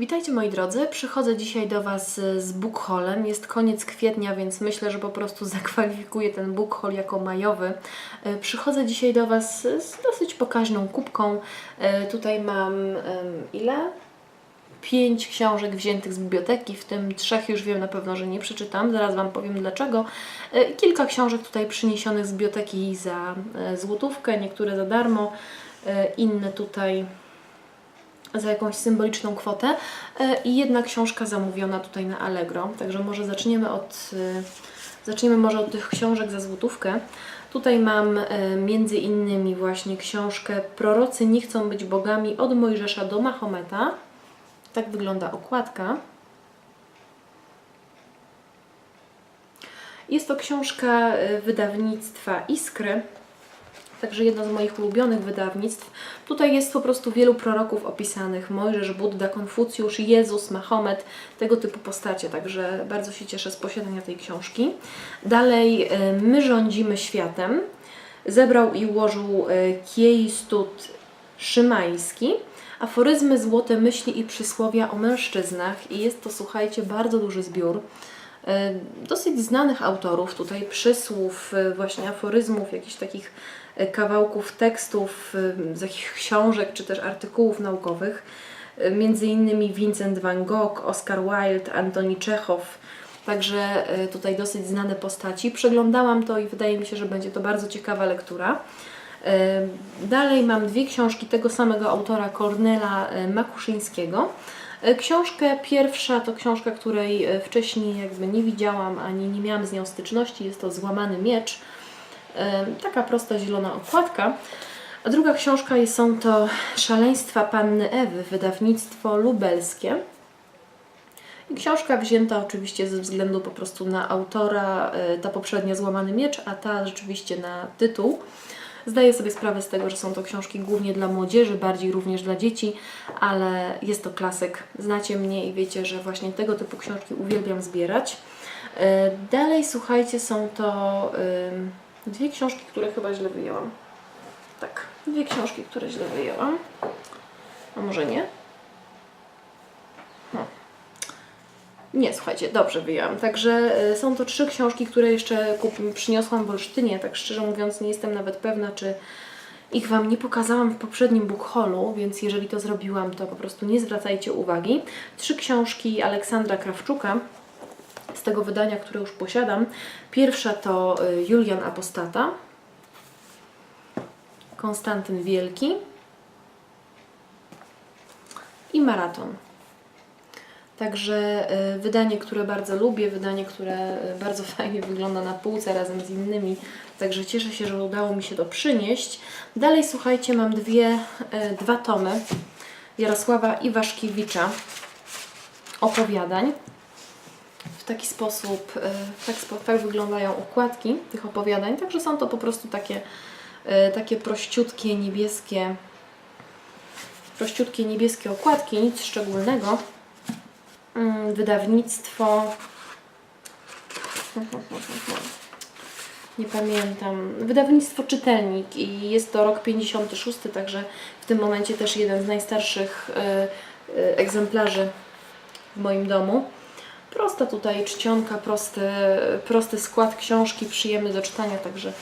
Witajcie moi drodzy, przychodzę dzisiaj do Was z book haulem. Jest koniec kwietnia, więc myślę, że po prostu zakwalifikuję ten book haul jako majowy. Y, Przychodzę dzisiaj do Was z dosyć pokaźną kubką. Y, Tutaj mam ile? Pięć książek wziętych z biblioteki, w tym trzech już wiem na pewno, że nie przeczytam. Zaraz Wam powiem dlaczego. I Kilka książek tutaj przyniesionych z biblioteki za złotówkę, niektóre za darmo, inne tutaj za jakąś symboliczną kwotę e, i jedna książka zamówiona tutaj na Allegro. Także może zaczniemy od, e, zaczniemy może od tych książek za złotówkę. Tutaj mam e, między innymi właśnie książkę Prorocy nie chcą być bogami od Mojżesza do Mahometa. Tak wygląda okładka. Jest to książka wydawnictwa Iskry. Także jedno z moich ulubionych wydawnictw. Tutaj jest po prostu wielu proroków opisanych. Mojżesz, Budda, Konfucjusz, Jezus, Mahomet, tego typu postacie. Także bardzo się cieszę z posiadania tej książki. Dalej, e, My rządzimy światem. Zebrał i ułożył e, Kiejstut Szymański. Aforyzmy, złote myśli i przysłowia o mężczyznach. I jest to, słuchajcie, bardzo duży zbiór e, dosyć znanych autorów, tutaj przysłów, właśnie aforyzmów, jakichś takich kawałków tekstów e, z jakichś książek czy też artykułów naukowych. E, Między innymi Vincent van Gogh, Oscar Wilde, Antoni Czechow. Także e, tutaj dosyć znane postaci. Przeglądałam to i wydaje mi się, że będzie to bardzo ciekawa lektura. E, Dalej mam dwie książki tego samego autora, Kornela e, Makuszyńskiego. E, Książkę pierwsza to książka, której e, wcześniej jakby nie widziałam ani nie miałam z nią styczności. Jest to Złamany Miecz. Taka prosta zielona okładka. A druga książka są to Szaleństwa Panny Ewy, wydawnictwo lubelskie. I książka wzięta oczywiście ze względu po prostu na autora, e, ta poprzednia Złamany Miecz, a ta rzeczywiście na tytuł. Zdaję sobie sprawę z tego, że są to książki głównie dla młodzieży, bardziej również dla dzieci, ale jest to klasyk. Znacie mnie i wiecie, że właśnie tego typu książki uwielbiam zbierać. E, Dalej, słuchajcie, są to ym, dwie książki, które chyba źle wyjęłam. Tak, dwie książki, które źle wyjęłam. A może nie? No. Nie, słuchajcie, dobrze wyjęłam. Także y, są to trzy książki, które jeszcze kup- przyniosłam w Olsztynie. Tak szczerze mówiąc, nie jestem nawet pewna, czy ich Wam nie pokazałam w poprzednim book haulu, więc jeżeli to zrobiłam, to po prostu nie zwracajcie uwagi. Trzy książki Aleksandra Krawczuka z tego wydania, które już posiadam. Pierwsza to y, Julian Apostata, Konstantyn Wielki i Maraton. Także y, wydanie, które bardzo lubię, wydanie, które y, bardzo fajnie wygląda na półce razem z innymi. Także cieszę się, że udało mi się to przynieść. Dalej, słuchajcie, mam dwie, dwa tomy Jarosława Iwaszkiewicza opowiadań. Taki sposób, y, tak, tak wyglądają okładki tych opowiadań. Także są to po prostu takie, y, takie prościutkie, niebieskie, prościutkie niebieskie okładki, nic szczególnego. Mm, Wydawnictwo. Nie pamiętam. Wydawnictwo Czytelnik i jest to rok 56, także w tym momencie też jeden z najstarszych e, e, egzemplarzy w moim domu. Prosta tutaj czcionka, prosty, prosty skład książki, przyjemny do czytania, także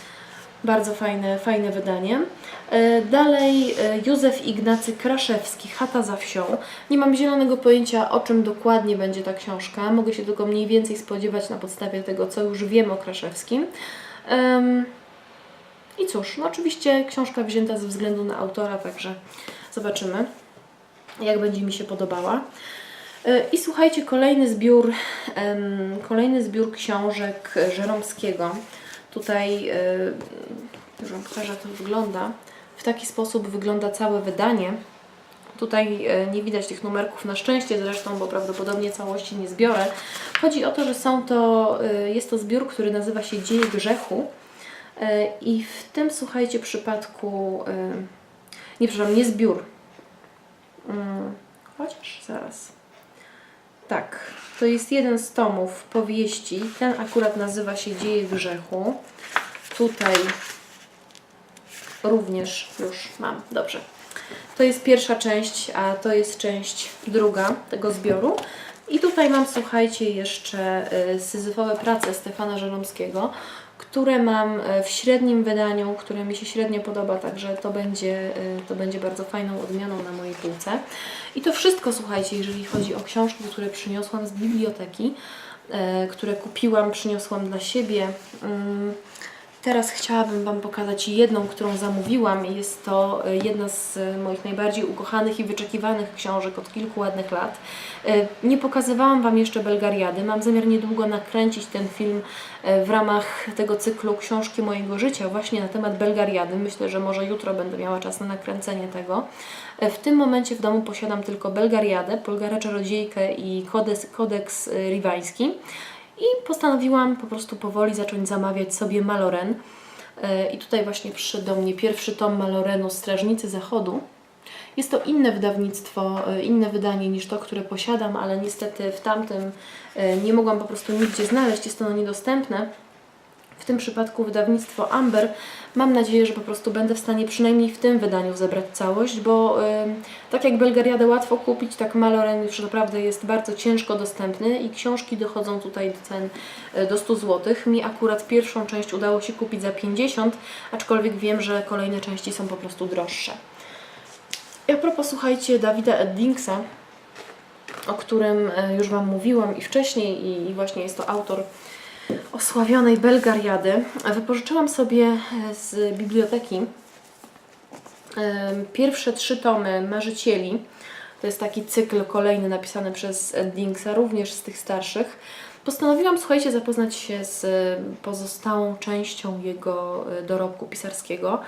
bardzo fajne, fajne wydanie. E, Dalej e, Józef Ignacy Kraszewski, Chata za wsią. Nie mam zielonego pojęcia, o czym dokładnie będzie ta książka. Mogę się tylko mniej więcej spodziewać na podstawie tego, co już wiem o Kraszewskim. I cóż, no oczywiście książka wzięta ze względu na autora, także zobaczymy, jak będzie mi się podobała. E, I słuchajcie, kolejny zbiór, kolejny zbiór książek Żeromskiego. Tutaj, już Wam pokażę, jak to wygląda. W taki sposób wygląda całe wydanie. Tutaj e, nie widać tych numerków na szczęście zresztą, bo prawdopodobnie całości nie zbiorę. Chodzi o to, że są to, e, jest to zbiór, który nazywa się Dzieje Grzechu. I w tym, słuchajcie, przypadku, nie przepraszam, nie zbiór. Mm, Chociaż zaraz. Tak, to jest jeden z tomów powieści. Ten akurat nazywa się Dzieje Grzechu. Tutaj również już mam. Dobrze. To jest pierwsza część, a to jest część druga tego zbioru. I tutaj mam, słuchajcie, jeszcze y, syzyfowe prace Stefana Żeromskiego, które mam y, w średnim wydaniu, które mi się średnio podoba, także to będzie, y, to będzie bardzo fajną odmianą na mojej półce. I to wszystko, słuchajcie, jeżeli chodzi o książki, które przyniosłam z biblioteki, które kupiłam, przyniosłam dla siebie. Teraz chciałabym Wam pokazać jedną, którą zamówiłam. Jest to e, jedna z e, moich najbardziej ukochanych i wyczekiwanych książek od kilku ładnych lat. E, Nie pokazywałam Wam jeszcze Belgariady. Mam zamiar niedługo nakręcić ten film w ramach tego cyklu książki mojego życia właśnie na temat Belgariady. Myślę, że może jutro będę miała czas na nakręcenie tego. W tym momencie w domu posiadam tylko Belgariadę, Polgarę Czarodziejkę i kodeks, kodeks Riwański. I postanowiłam po prostu powoli zacząć zamawiać sobie Maloren. E, I tutaj właśnie przyszedł do mnie pierwszy tom Malorenu Strażnicy Zachodu. Jest to inne wydawnictwo, e, inne wydanie niż to, które posiadam, ale niestety w tamtym e, nie mogłam po prostu nigdzie znaleźć, jest ono niedostępne. W tym przypadku wydawnictwo Amber. Mam nadzieję, że po prostu będę w stanie przynajmniej w tym wydaniu zebrać całość, bo tak jak Belgariadę łatwo kupić, tak Maloren już naprawdę jest bardzo ciężko dostępny i książki dochodzą tutaj do cen y, do 100 zł. Mi akurat pierwszą część udało się kupić za 50, aczkolwiek wiem, że kolejne części są po prostu droższe. A propos, słuchajcie, Dawida Eddingsa, o którym e, już Wam mówiłam i wcześniej i właśnie jest to autor osławionej Belgariady. Wypożyczyłam sobie e, z biblioteki em, pierwsze trzy tomy Marzycieli. To jest taki cykl kolejny napisany przez Eddingsa, również z tych starszych. Postanowiłam, słuchajcie, zapoznać się z e, pozostałą częścią jego e, dorobku pisarskiego,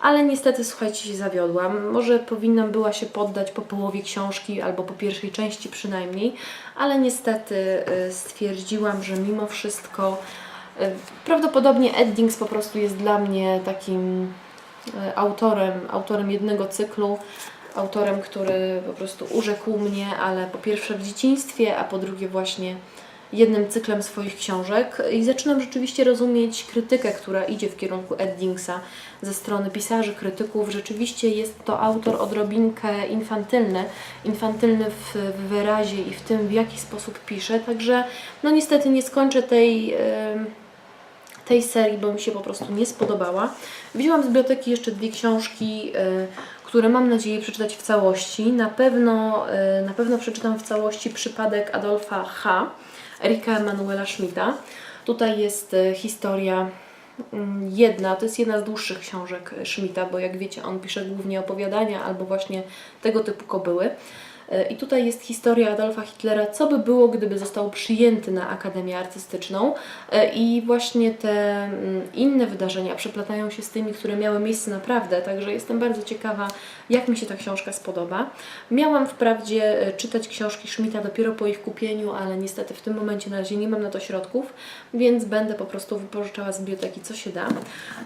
ale niestety, słuchajcie, się zawiodłam. Może powinnam była się poddać po połowie książki, albo po pierwszej części przynajmniej, ale niestety e, stwierdziłam, że mimo wszystko prawdopodobnie Eddings po prostu jest dla mnie takim autorem, autorem jednego cyklu, autorem, który po prostu urzekł mnie, ale po pierwsze w dzieciństwie, a po drugie właśnie jednym cyklem swoich książek i zaczynam rzeczywiście rozumieć krytykę, która idzie w kierunku Eddingsa ze strony pisarzy, krytyków. Rzeczywiście jest to autor odrobinkę infantylny, infantylny w, wyrazie i w tym, w jaki sposób pisze, także no niestety nie skończę tej... em, tej serii, bo mi się po prostu nie spodobała. Wzięłam z biblioteki jeszcze dwie książki, y, które mam nadzieję przeczytać w całości. Na pewno, y, na pewno przeczytam w całości przypadek Adolfa H. Erika Emanuela Schmidta. Tutaj jest y, historia mm, jedna, to jest jedna z dłuższych książek Schmidta, bo jak wiecie, on pisze głównie opowiadania albo właśnie tego typu kobyły. E, I tutaj jest historia Adolfa Hitlera, co by było, gdyby został przyjęty na Akademię Artystyczną. E, I właśnie te mm, inne wydarzenia przeplatają się z tymi, które miały miejsce naprawdę, także jestem bardzo ciekawa, jak mi się ta książka spodoba. Miałam wprawdzie e, czytać książki Schmidta dopiero po ich kupieniu, ale niestety w tym momencie na razie nie mam na to środków, więc będę po prostu wypożyczała z biblioteki, co się da.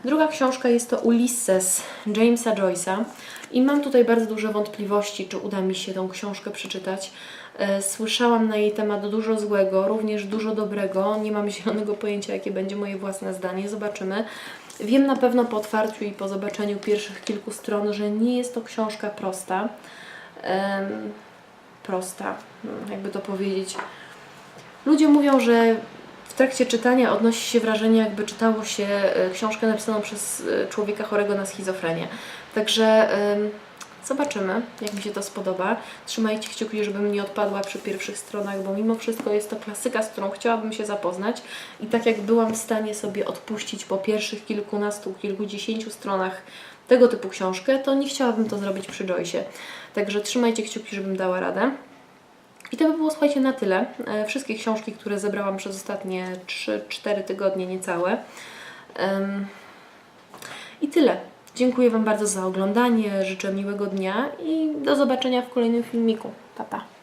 Druga książka jest to Ulysses Jamesa Joyce'a. I mam tutaj bardzo duże wątpliwości, czy uda mi się tą książkę przeczytać. E, Słyszałam na jej temat dużo złego, również dużo dobrego. Nie mam zielonego pojęcia, jakie będzie moje własne zdanie. Zobaczymy. Wiem na pewno po otwarciu i po zobaczeniu pierwszych kilku stron, że nie jest to książka prosta. Prosta, hmm, jakby to powiedzieć. Ludzie mówią, że w trakcie czytania odnosi się wrażenie, jakby czytało się e, książkę napisaną przez e, człowieka chorego na schizofrenię. Także ym, zobaczymy, jak mi się to spodoba. Trzymajcie kciuki, żebym nie odpadła przy pierwszych stronach, bo mimo wszystko jest to klasyka, z którą chciałabym się zapoznać. I tak jak byłam w stanie sobie odpuścić po pierwszych kilkunastu, kilkudziesięciu stronach tego typu książkę, to nie chciałabym to zrobić przy Joyce'ie. Także trzymajcie kciuki, żebym dała radę. I to by było, słuchajcie, na tyle. E, Wszystkie książki, które zebrałam przez ostatnie 3-4 tygodnie niecałe. I tyle. Dziękuję Wam bardzo za oglądanie, życzę miłego dnia i do zobaczenia w kolejnym filmiku. Pa, pa.